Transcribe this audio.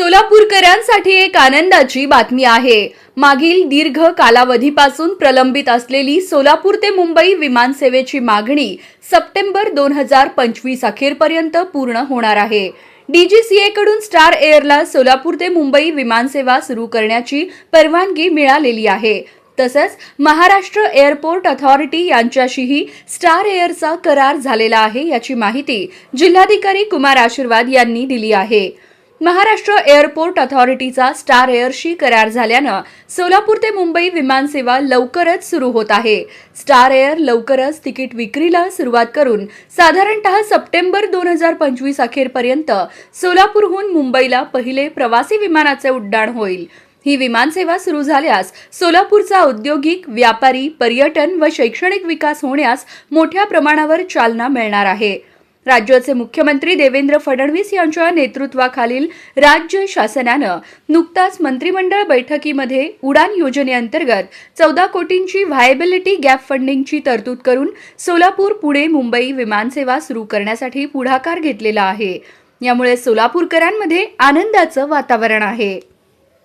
सोलापूरकरांसाठी एक आनंदाची बातमी आहे. मागील दीर्घ कालावधीपासून प्रलंबित असलेली सोलापूर ते मुंबई विमानसेवेची मागणी सप्टेंबर दोन हजार पंचवीस अखेरपर्यंत पूर्ण होणार आहे. डीजीसीएकडून स्टार एअरला सोलापूर ते मुंबई विमानसेवा सुरू करण्याची परवानगी मिळालेली आहे. तसंच महाराष्ट्र एअरपोर्ट अथॉरिटी यांच्याशीही स्टार एअरचा करार झालेला आहे याची माहिती जिल्हाधिकारी कुमार आशीर्वाद यांनी दिली आहे. महाराष्ट्र एअरपोर्ट अथॉरिटीचा स्टार एअरशी करार झाल्यानं सोलापूर ते मुंबई विमानसेवा लवकरच सुरू होत आहे. स्टार एअर लवकरच तिकीट विक्रीला सुरुवात करून साधारणतः सप्टेंबर दोन हजार पंचवीस अखेरपर्यंत सोलापूरहून मुंबईला पहिले प्रवासी विमानाचे उड्डाण होईल. ही विमानसेवा सुरू झाल्यास सोलापूरचा औद्योगिक व्यापारी पर्यटन व शैक्षणिक विकास होण्यास मोठ्या प्रमाणावर चालना मिळणार आहे. राज्याचे मुख्यमंत्री देवेंद्र फडणवीस यांच्या नेतृत्वाखालील राज्य शासनानं नुकताच मंत्रिमंडळ बैठकीमध्ये उडान योजनेअंतर्गत चौदा कोटींची व्हायबिलिटी गॅप फंडिंगची तरतूद करून सोलापूर पुणे मुंबई विमानसेवा सुरू करण्यासाठी पुढाकार घेतलेला आहे. यामुळे सोलापूरकरांमध्ये आनंदाचं वातावरण आहे.